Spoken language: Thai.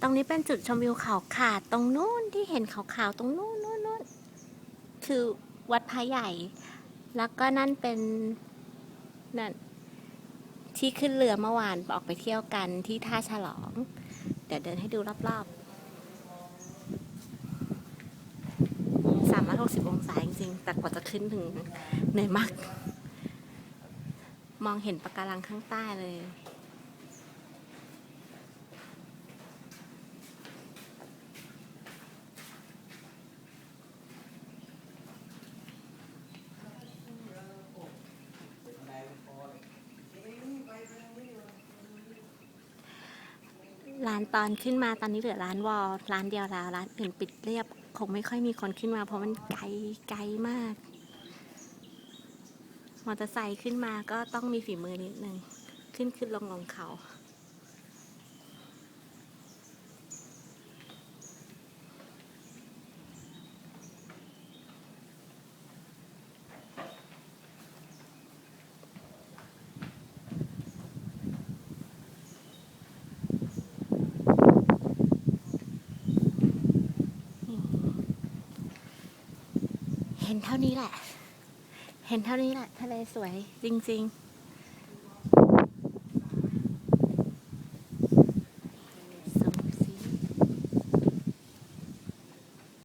ตรงนี้เป็นจุดชมวิวเขาขาดตรงนู้นที่เห็นขาวๆตรงนู้นนู้นนู้นคือวัดพระใหญ่ แล้วก็นั่นเป็นนั่นที่ขึ้นเรือเมื่อวานออกไปเที่ยวกันที่ท่าฉลอง เดี๋ยวเดินให้ดูรอบๆสามร้อยหกสิบองศาจริงๆ แต่กว่าจะขึ้นถึงเหนื่อยมาก มองเห็นปะการังข้างใต้เลย ร้านตอนขึ้นมาตอนนี้เหลือร้านวอลร้านเดียวแล้วร้านอื่นปิดเรียบ คงไม่ค่อยมีคนขึ้นมา เพราะมันไกลไกลมาก มอเตอร์ไซค์ขึ้นมาก็ต้องมีฝีมือนิดนึง ขึ้นขึ้นลงลงเขา เห็นเท่านี้แหละ เห็นเท่านี้แหละ ทะเลสวยจริง ๆ